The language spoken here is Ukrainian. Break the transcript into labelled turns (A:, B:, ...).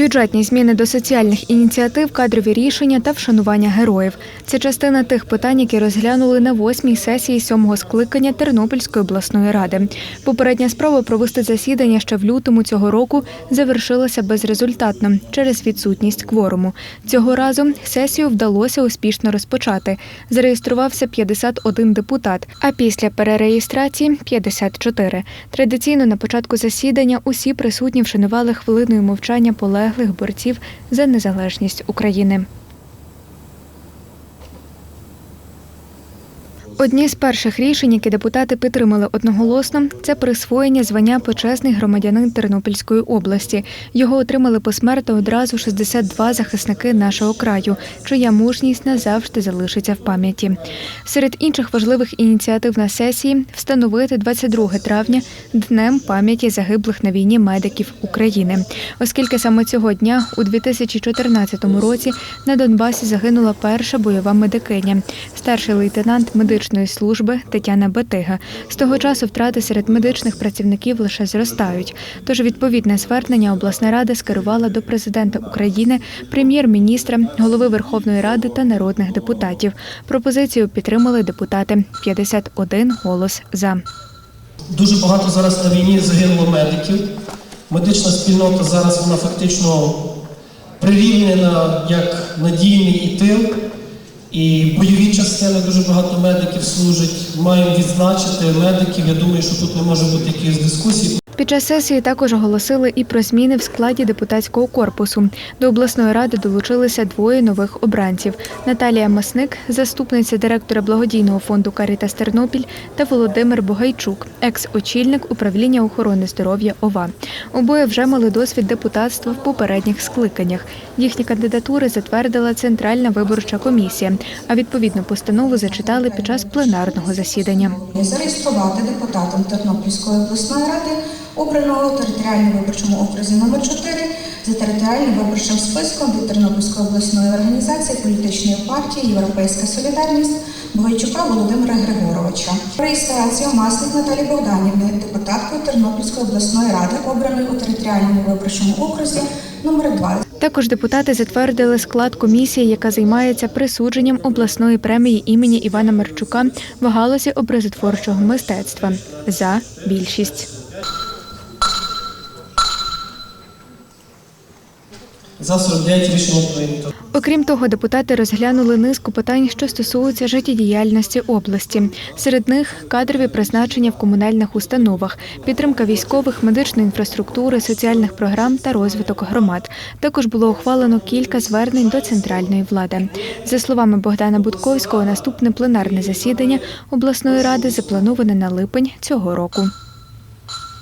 A: Бюджетні зміни до соціальних ініціатив, кадрові рішення та вшанування героїв це частина тих питань, які розглянули на восьмій сесії сьомого скликання Тернопільської обласної ради. Попередня спроба провести засідання ще в лютому цього року завершилася безрезультатно через відсутність кворуму. Цього разу сесію вдалося успішно розпочати. Зареєструвався 51 депутат, а після перереєстрації 54. Традиційно на початку засідання усі присутні вшанували хвилиною мовчання полеглих борців за незалежність України. Одні з перших рішень, які депутати підтримали одноголосно, це присвоєння звання почесний громадянин Тернопільської області. Його отримали посмертно одразу 62 захисники нашого краю, чия мужність назавжди залишиться в пам'яті. Серед інших важливих ініціатив на сесії встановити 22 травня днем пам'яті загиблих на війні медиків України, оскільки саме цього дня у 2014 році на Донбасі загинула перша бойова медикиня, старший лейтенант медичної служби Тетяна Батига. З того часу втрати серед медичних працівників лише зростають. Тож відповідне звернення обласна рада скерувала до президента України, прем'єр-міністра, голови Верховної Ради та народних депутатів. Пропозицію підтримали депутати 51 голос за.
B: Дуже багато зараз на війні загинуло медиків. Медична спільнота зараз вона фактично прирівнена як надійний і тил. І бойові частини дуже багато медиків служить. Маємо відзначити медиків. Я думаю, що тут не може бути якихось дискусій.
A: Під час сесії також оголосили і про зміни в складі депутатського корпусу. До обласної ради долучилися двоє нових обранців: Наталія Масник, заступниця директора благодійного фонду Карітас Тернопіль, та Володимир Богайчук, екс-очільник управління охорони здоров'я ОВА. Обоє вже мали досвід депутатства в попередніх скликаннях. Їхні кандидатури затвердила Центральна виборча комісія, а відповідну постанову зачитали під час пленарного засідання.
C: зареєструвати депутатом Тернопільської обласної ради, обраного у територіальному виборчому окрузі номер 4 за територіальним виборчим списком від Тернопільської обласної організації політичної партії Європейська Солідарність Бойчука Володимира Григоровича. Реєстрацію Масник Наталі Богданівни, депутаткою Тернопільської обласної ради, обраної у територіальному виборчому окрузі номер 2
A: Також депутати затвердили склад комісії, яка займається присудженням обласної премії імені Івана Марчука в галузі образотворчого мистецтва. За більшість.
B: За 49 рішення прийнято.
A: Окрім того, депутати розглянули низку питань, що стосуються життєдіяльності області. Серед них кадрові призначення в комунальних установах, підтримка військових, медичної інфраструктури, соціальних програм та розвиток громад. Також було ухвалено кілька звернень до центральної влади. За словами Богдана Будковського, наступне пленарне засідання обласної ради заплановане на липень цього року.